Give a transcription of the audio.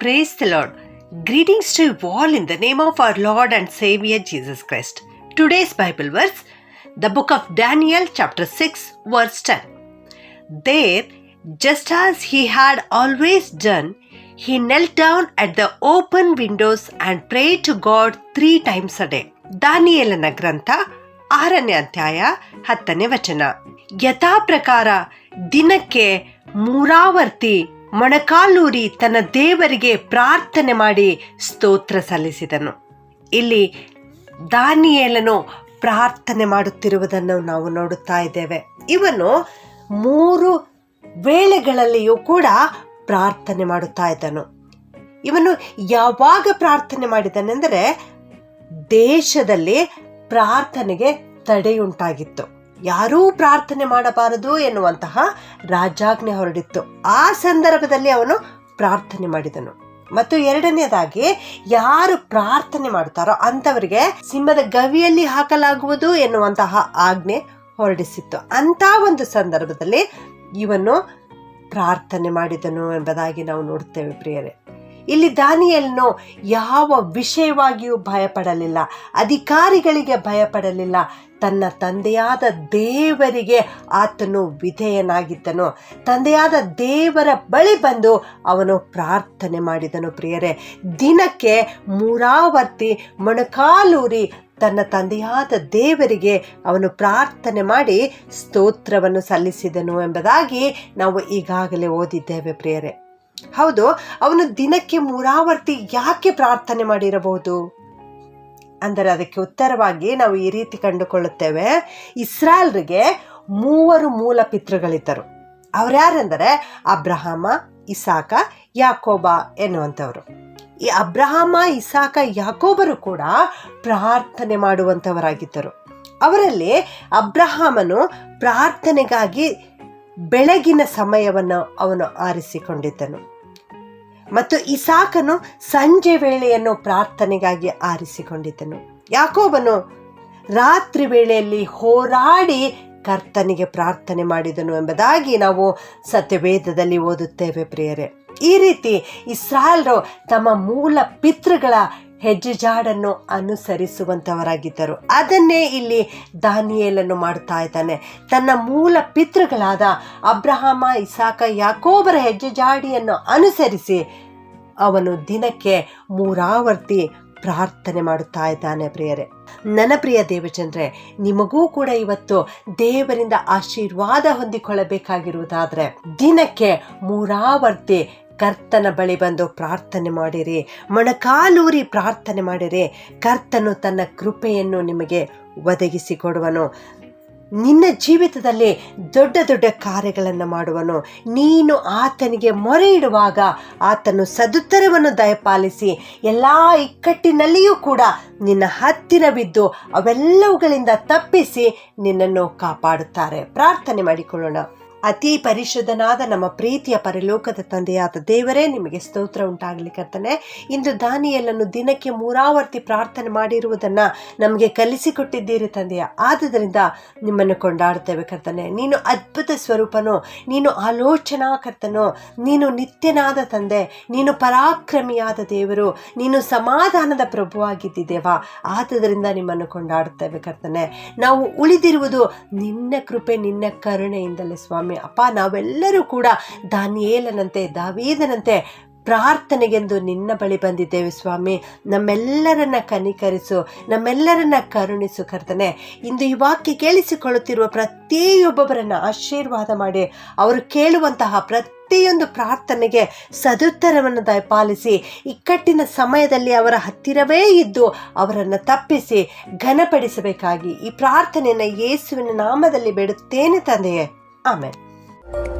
Praise the Lord. Greetings to you all in the name of our Lord and Savior Jesus Christ. Today's Bible verse, the book of Daniel, chapter 6, verse 10. There, just as he had always done, he knelt down at the open windows and prayed to God three times a day. ದಾನಿಯೇಲನ ಗ್ರಂಥ ಆರನೇ ಅಧ್ಯಾಯ ಹತ್ತನೇ ವಚನ ಯಥಾ ಪ್ರಕಾರ ದಿನಕ್ಕೆ ಮೂರಾವರ್ತಿ ಮೊಣಕಾಲೂರಿ ತನ್ನ ದೇವರಿಗೆ ಪ್ರಾರ್ಥನೆ ಮಾಡಿ ಸ್ತೋತ್ರ ಸಲ್ಲಿಸಿದನು. ಇಲ್ಲಿ ದಾನಿಯೇಲನು ಪ್ರಾರ್ಥನೆ ಮಾಡುತ್ತಿರುವುದನ್ನು ನಾವು ನೋಡುತ್ತಾ ಇದ್ದೇವೆ. ಇವನು ಮೂರು ವೇಳೆಗಳಲ್ಲಿಯೂ ಕೂಡ ಪ್ರಾರ್ಥನೆ ಮಾಡುತ್ತಾ ಇದ್ದನು. ಇವನು ಯಾವಾಗ ಪ್ರಾರ್ಥನೆ ಮಾಡಿದನೆಂದರೆ ದೇಶದಲ್ಲಿ ಪ್ರಾರ್ಥನೆಗೆ ತಡೆಯುಂಟಾಗಿತ್ತು. ಯಾರೂ ಪ್ರಾರ್ಥನೆ ಮಾಡಬಾರದು ಎನ್ನುವಂತಹ ರಾಜಾಜ್ಞೆ ಹೊರಡಿತ್ತು. ಆ ಸಂದರ್ಭದಲ್ಲಿ ಅವನು ಪ್ರಾರ್ಥನೆ ಮಾಡಿದನು. ಮತ್ತು ಎರಡನೇದಾಗಿ ಯಾರು ಪ್ರಾರ್ಥನೆ ಮಾಡ್ತಾರೋ ಅಂಥವರಿಗೆ ಸಿಂಹದ ಗವಿಯಲ್ಲಿ ಹಾಕಲಾಗುವುದು ಎನ್ನುವಂತಹ ಆಜ್ಞೆ ಹೊರಡಿಸಿತ್ತು. ಅಂತ ಒಂದು ಸಂದರ್ಭದಲ್ಲಿ ಇವನು ಪ್ರಾರ್ಥನೆ ಮಾಡಿದನು ಎಂಬುದಾಗಿ ನಾವು ನೋಡುತ್ತೇವೆ ಪ್ರಿಯರೇ. ಇಲ್ಲಿ ದಾನಿಯಲ್ನು ಯಾವ ವಿಷಯವಾಗಿಯೂ ಭಯಪಡಲಿಲ್ಲ, ಅಧಿಕಾರಿಗಳಿಗೆ ಭಯಪಡಲಿಲ್ಲ. ತನ್ನ ತಂದೆಯಾದ ದೇವರಿಗೆ ಆತನು ವಿಧೇಯನಾಗಿದ್ದನು. ತಂದೆಯಾದ ದೇವರ ಬಳಿ ಬಂದು ಅವನು ಪ್ರಾರ್ಥನೆ ಮಾಡಿದನು ಪ್ರಿಯರೇ. ದಿನಕ್ಕೆ ಮೂರಾವರ್ತಿ ಮೊಣಕಾಲೂರಿ ತನ್ನ ತಂದೆಯಾದ ದೇವರಿಗೆ ಅವನು ಪ್ರಾರ್ಥನೆ ಮಾಡಿ ಸ್ತೋತ್ರವನ್ನು ಸಲ್ಲಿಸಿದನು ಎಂಬುದಾಗಿ ನಾವು ಈಗಾಗಲೇ ಓದಿದ್ದೇವೆ ಪ್ರಿಯರೇ. ಹೌದು, ಅವನು ದಿನಕ್ಕೆ ಮೂರಾವರ್ತಿ ಯಾಕೆ ಪ್ರಾರ್ಥನೆ ಮಾಡಿರಬಹುದು? ಅಂದರೆ ಅದಕ್ಕೆ ಉತ್ತರವಾಗಿ ನಾವು ಈ ರೀತಿ ಕಂಡುಕೊಳ್ಳುತ್ತೇವೆ, ಇಸ್ರಾಯಲ್ರಿಗೆ ಮೂವರು ಮೂಲ ಪಿತೃಗಳಿದ್ದರು. ಅವರ್ಯಾರೆಂದರೆ ಅಬ್ರಹಾಮ, ಇಸಾಕ, ಯಾಕೋಬ ಎನ್ನುವಂಥವರು. ಈ ಅಬ್ರಹಾಮ, ಇಸಾಕ, ಯಾಕೋಬರು ಕೂಡ ಪ್ರಾರ್ಥನೆ ಮಾಡುವಂಥವರಾಗಿದ್ದರು. ಅವರಲ್ಲಿ ಅಬ್ರಹಾಮನು ಪ್ರಾರ್ಥನೆಗಾಗಿ ಬೆಳಗಿನ ಸಮಯವನ್ನು ಅವನು ಆರಿಸಿಕೊಂಡಿದ್ದನು. ಮತ್ತು ಇಸಾಕನು ಸಂಜೆ ವೇಳೆಯನ್ನು ಪ್ರಾರ್ಥನೆಗಾಗಿ ಆರಿಸಿಕೊಂಡಿದ್ದನು. ಯಾಕೋಬನು ರಾತ್ರಿ ವೇಳೆಯಲ್ಲಿ ಹೋರಾಡಿ ಕರ್ತನಿಗೆ ಪ್ರಾರ್ಥನೆ ಮಾಡಿದನು ಎಂಬುದಾಗಿ ನಾವು ಸತ್ಯವೇದದಲ್ಲಿ ಓದುತ್ತೇವೆ ಪ್ರಿಯರೇ. ಈ ರೀತಿ ಇಸ್ರಾಯಲ್ರು ತಮ್ಮ ಮೂಲ ಪಿತೃಗಳ ಹೆಜ್ಜೆಜಾಡನ್ನು ಅನುಸರಿಸುವಂಥವರಾಗಿದ್ದರು ಅದನ್ನೇ ಇಲ್ಲಿ ದಾನಿಯೇಲನ್ನು ಮಾಡ್ತಾ ಇದ್ದಾನೆ. ತನ್ನ ಮೂಲ ಪಿತೃಗಳಾದ ಅಬ್ರಹಾಮ, ಇಸಾಕ, ಯಾಕೋಬರ ಹೆಜ್ಜೆಜಾಡಿಯನ್ನು ಅನುಸರಿಸಿ ಅವನು ದಿನಕ್ಕೆ ಮೂರಾವರ್ತಿ ಪ್ರಾರ್ಥನೆ ಮಾಡುತ್ತಾ ಇದ್ದಾನೆ ಪ್ರಿಯರೇ. ನನ್ನ ಪ್ರಿಯ ದೇವಚಂದ್ರೆ ನಿಮಗೂ ಕೂಡ ಇವತ್ತು ದೇವರಿಂದ ಆಶೀರ್ವಾದ ಹೊಂದಿಕೊಳ್ಳಬೇಕಾಗಿರುವುದಾದ್ರೆ ದಿನಕ್ಕೆ ಮೂರಾವರ್ತಿ ಕರ್ತನ ಬಳಿ ಬಂದು ಪ್ರಾರ್ಥನೆ ಮಾಡಿರಿ. ಮೊಣಕಾಲೂರಿ ಪ್ರಾರ್ಥನೆ ಮಾಡಿರಿ. ಕರ್ತನು ತನ್ನ ಕೃಪೆಯನ್ನು ನಿಮಗೆ ಒದಗಿಸಿಕೊಡುವನು ನಿನ್ನ ಜೀವಿತದಲ್ಲಿ ದೊಡ್ಡ ದೊಡ್ಡ ಕಾರ್ಯಗಳನ್ನು ಮಾಡುವನು. ನೀನು ಆತನಿಗೆ ಮೊರೆ ಇಡುವಾಗ ಆತನು ಸದುತ್ತರವನ್ನು ದಯಪಾಲಿಸಿ ಎಲ್ಲ ಇಕ್ಕಟ್ಟಿನಲ್ಲಿಯೂ ಕೂಡ ನಿನ್ನ ಹತ್ತಿರ ಬಿದ್ದು ಅವೆಲ್ಲವುಗಳಿಂದ ತಪ್ಪಿಸಿ ನಿನ್ನನ್ನು ಕಾಪಾಡುತ್ತಾರೆ. ಪ್ರಾರ್ಥನೆ ಮಾಡಿಕೊಳ್ಳೋಣ. ಅತಿ ಪರಿಶುದ್ಧನಾದ ನಮ್ಮ ಪ್ರೀತಿಯ ಪರಲೋಕದ ತಂದೆಯಾದ ದೇವರೇ, ನಿಮಗೆ ಸ್ತೋತ್ರ ಉಂಟಾಗಲಿ ಕರ್ತನೆ. ಇಂದು ದಾನಿಯಲ್ಲನ್ನು ದಿನಕ್ಕೆ ಮೂರಾವರ್ತಿ ಪ್ರಾರ್ಥನೆ ಮಾಡಿರುವುದನ್ನು ನಮಗೆ ಕಲಿಸಿಕೊಟ್ಟಿದ್ದೀರಿ ತಂದೆಯ. ಆದುದರಿಂದ ನಿಮ್ಮನ್ನು ಕೊಂಡಾಡುತ್ತೇವೆ ಕರ್ತನೆ. ನೀನು ಅದ್ಭುತ ಸ್ವರೂಪನೋ, ನೀನು ಆಲೋಚನಾ ಕರ್ತನೋ, ನೀನು ನಿತ್ಯನಾದ ತಂದೆ, ನೀನು ಪರಾಕ್ರಮಿಯಾದ ದೇವರು, ನೀನು ಸಮಾಧಾನದ ಪ್ರಭುವಾಗಿದ್ದೇವಾ ಆದುದರಿಂದ ನಿಮ್ಮನ್ನು ಕೊಂಡಾಡುತ್ತೇವೆ ಕರ್ತನೆ. ನಾವು ಉಳಿದಿರುವುದು ನಿನ್ನ ಕೃಪೆ, ನಿನ್ನ ಕರುಣೆಯಿಂದಲೇ ಸ್ವಾಮಿ. ಅಪ್ಪ, ನಾವೆಲ್ಲರೂ ಕೂಡ ದಾನಿಯೇಲನಂತೆ, ದಾವೇದನಂತೆ ಪ್ರಾರ್ಥನೆಗೆಂದು ನಿನ್ನ ಬಳಿ ಬಂದಿದ್ದೇವೆ ಸ್ವಾಮಿ. ನಮ್ಮೆಲ್ಲರನ್ನ ಕನಿಕರಿಸು, ನಮ್ಮೆಲ್ಲರನ್ನ ಕರುಣಿಸು ಕರ್ತನೆ. ಇಂದು ಈ ವಾಕ್ಯ ಕೇಳಿಸಿಕೊಳ್ಳುತ್ತಿರುವ ಪ್ರತಿಯೊಬ್ಬೊಬ್ಬರನ್ನು ಆಶೀರ್ವಾದ ಮಾಡಿ, ಅವರು ಕೇಳುವಂತಹ ಪ್ರತಿಯೊಂದು ಪ್ರಾರ್ಥನೆಗೆ ಸದುತ್ತರವನ್ನು ದಯಪಾಲಿಸಿ ಇಕ್ಕಟ್ಟಿನ ಸಮಯದಲ್ಲಿ ಅವರ ಹತ್ತಿರವೇ ಇದ್ದು ಅವರನ್ನು ತಪ್ಪಿಸಿ ಘನಪಡಿಸಬೇಕಾಗಿ ಈ ಪ್ರಾರ್ಥನೆಯನ್ನು ಯೇಸುವಿನ ನಾಮದಲ್ಲಿ ಬಿಡುತ್ತೇನೆ ತಂದೆಯೇ. Amen.